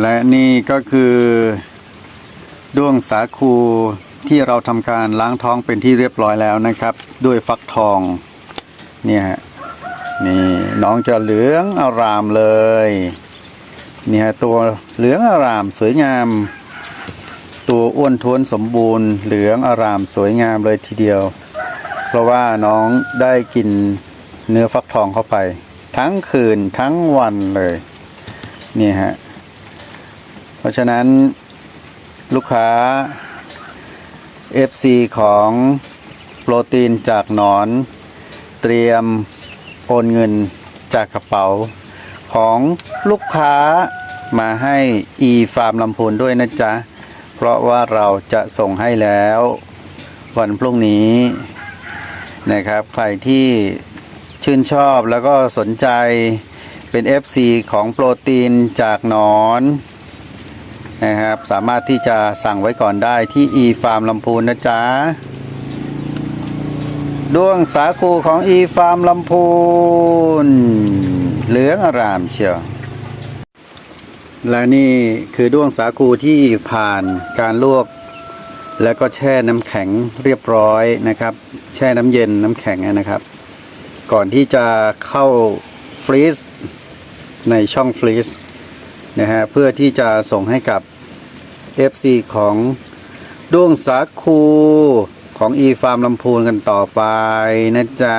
และนี่ก็คือด้วงสาคูที่เราทำการล้างท้องเป็นที่เรียบร้อยแล้วนะครับ ด้วยฟักทอง เนี่ยฮะนี่น้องจะเหลืองอารามเลย เนี่ยตัวเหลืองอารามสวยงาม ตัวอ้วนท้วนสมบูรณ์ เหลืองอารามสวยงามเลยทีเดียว เพราะว่าน้องได้กินเนื้อฟักทองเข้าไป ทั้งคืนทั้งวันเลย นี่ฮะ ราะฉะนั้นลูกค้า FC ของโปรตีนจากหนอน เตรียมโอนเงินจากกระเป๋า ของลูกค้ามาให้ e ฟาร์มลำพูนด้วยนะจ๊ะ เพราะว่าเราจะส่งให้แล้ว วันพรุ่งนี้นะครับ ใครที่ชื่นชอบแล้วก็สนใจเป็น FC ของโปรตีนจากหนอน นะครับ สามารถที่จะสั่งไว้ก่อนได้ที่ e ฟาร์มลำพูนนะจ๊ะด้วงสาคูของ e ฟาร์มลำพูนเหลืองอารามเชียวและนี่คือด้วงสาคูที่ผ่านการลวก แล้วก็แช่น้ำแข็งเรียบร้อยนะครับ แช่น้ำเย็นน้ำแข็งนะครับ ก่อนที่จะเข้าฟรีซในช่องฟรีซนะฮะเพื่อที่จะส่งให้กับ FC ของด้วงสาคูของ e ฟาร์มลำพูนกันต่อไปนะจ๊ะ